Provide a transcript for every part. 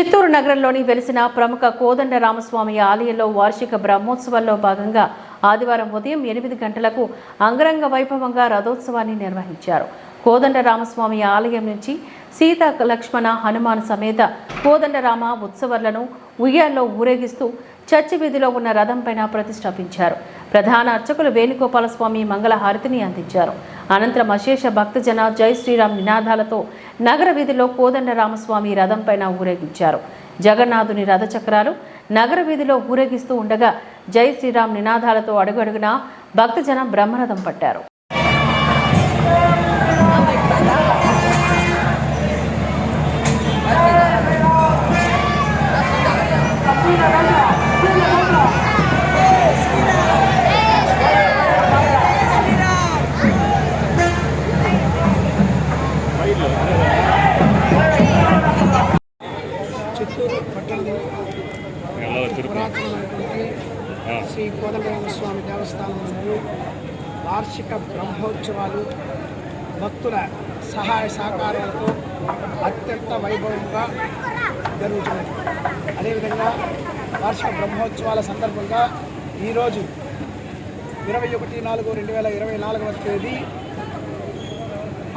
చిత్తూరు నగరంలోని వెలిసిన ప్రముఖ కోదండ రామస్వామి ఆలయంలో వార్షిక బ్రహ్మోత్సవాల్లో భాగంగా ఆదివారం ఉదయం ఎనిమిది గంటలకు అంగరంగ వైభవంగా రథోత్సవాన్ని నిర్వహించారు. కోదండ రామస్వామి ఆలయం నుంచి సీత లక్ష్మణ హనుమాన్ సమేత కోదండరామ ఉత్సవాలను ఉయ్యాల్లో ఊరేగిస్తూ చర్చి వీధిలో ఉన్న రథంపైన ప్రతిష్టాపించారు. ప్రధాన అర్చకులు వేణుగోపాల స్వామి అందించారు. అనంతరం అశేష భక్తజన జై శ్రీరామ్ నినాదాలతో నగర వీధిలో కోదండరామస్వామి రథంపైన ఊరేగించారు. జగన్నాథుని రథచక్రాలు నగర వీధిలో ఊరేగిస్తూ ఉండగా జై శ్రీరామ్ నినాదాలతో అడుగడుగున భక్తజనం బ్రహ్మరథం పట్టారు. చిత్తూరు శ్రీ కోదండరామస్వామి దేవస్థానం వార్షిక బ్రహ్మోత్సవాలు భక్తుల సహాయ సహకారాలతో అత్యంత వైభవంగా జరుగుతున్నాయి. అదేవిధంగా వార్షిక బ్రహ్మోత్సవాల సందర్భంగా ఈరోజు ఇరవై ఒకటి నాలుగు రెండు వేల ఇరవై నాలుగవ తేదీ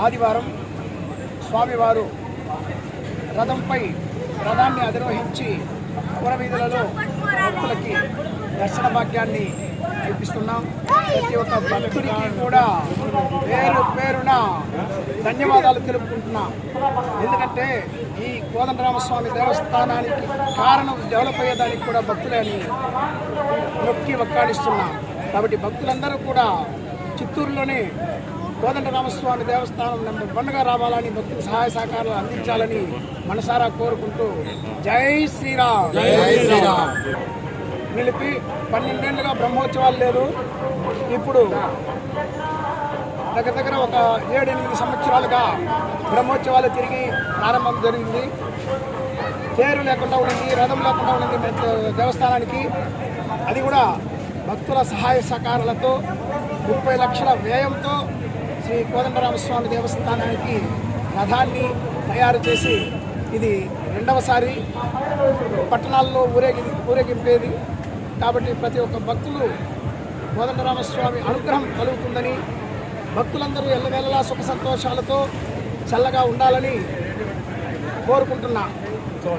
ఆదివారం స్వామివారు రథంపై రథాన్ని అధిరోహించి పురవీధులలో భక్తులకి దర్శన భాగ్యాన్ని కల్పిస్తున్నాం. ప్రతి ఒక్క భక్తుడికి కూడా పేరు పేరున ధన్యవాదాలు తెలుపుకుంటున్నాం. ఎందుకంటే ఈ కోదండరామస్వామి దేవస్థానానికి కారణం డెవలప్ అయ్యేదానికి కూడా భక్తులని నొక్కి వక్కాడిస్తున్నాం. కాబట్టి భక్తులందరూ కూడా చిత్తూరులోనే కోదండరామస్వామి దేవస్థానం నెంబర్ వన్గా రావాలని భక్తులు సహాయ సహకారాలు అందించాలని మనసారా కోరుకుంటూ జై శ్రీరామ్. జై శ్రీరామ్. నిలిపి పన్నెండేళ్ళుగా బ్రహ్మోత్సవాలు లేదు. ఇప్పుడు దగ్గర దగ్గర ఒక ఏడెనిమిది సంవత్సరాలుగా బ్రహ్మోత్సవాలు తిరిగి ప్రారంభం జరిగింది. తేరు లేకుండా ఉండింది రథం లేకుండా ఉండింది దేవస్థానానికి. అది కూడా భక్తుల సహాయ సహకారాలతో ముప్పై లక్షల వ్యయంతో శ్రీ కోదండరామస్వామి దేవస్థానానికి రథాన్ని తయారు చేసి ఇది రెండవసారి పట్టణాల్లో ఊరేగి ఊరేగింపేది. కాబట్టి ప్రతి ఒక్క భక్తులు కోదండరామస్వామి అనుగ్రహం కలుగుతుందని భక్తులందరూ ఎల్లవేళలా సుఖ సంతోషాలతో చల్లగా ఉండాలని కోరుకుంటున్నా.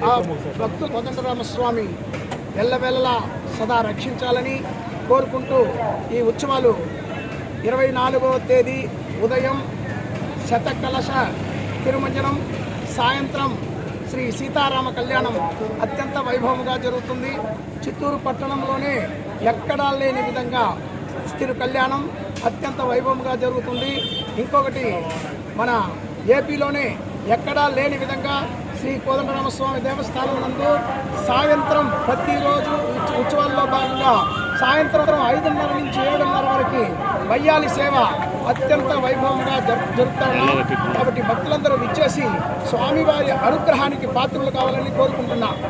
ఆ భక్తులు కోదండరామస్వామి ఎల్లవేళలా సదా రక్షించాలని కోరుకుంటూ ఈ ఉత్సవాలు ఇరవై నాలుగవ తేదీ ఉదయం శతకలశ తిరుమంజనం సాయంత్రం శ్రీ సీతారామ కళ్యాణం అత్యంత వైభవంగా జరుగుతుంది. చిత్తూరు పట్టణంలోనే ఎక్కడా లేని విధంగా తిరు కళ్యాణం అత్యంత వైభవంగా జరుగుతుంది. ఇంకొకటి మన ఏపీలోనే ఎక్కడా లేని విధంగా శ్రీ కోదండరామస్వామి దేవస్థానం నందు సాయంత్రం ప్రతిరోజు ఉత్సవాల్లో భాగంగా సాయంత్రం ఐదున్నర నుంచి ఏడున్నర వరకు వయ్యాలి సేవ అత్యంత వైభవంగా జరు జరుపుతున్నాం కాబట్టి భక్తులందరూ విచ్చేసి స్వామివారి అనుగ్రహానికి పాత్రలు కావాలని కోరుకుంటున్నాం.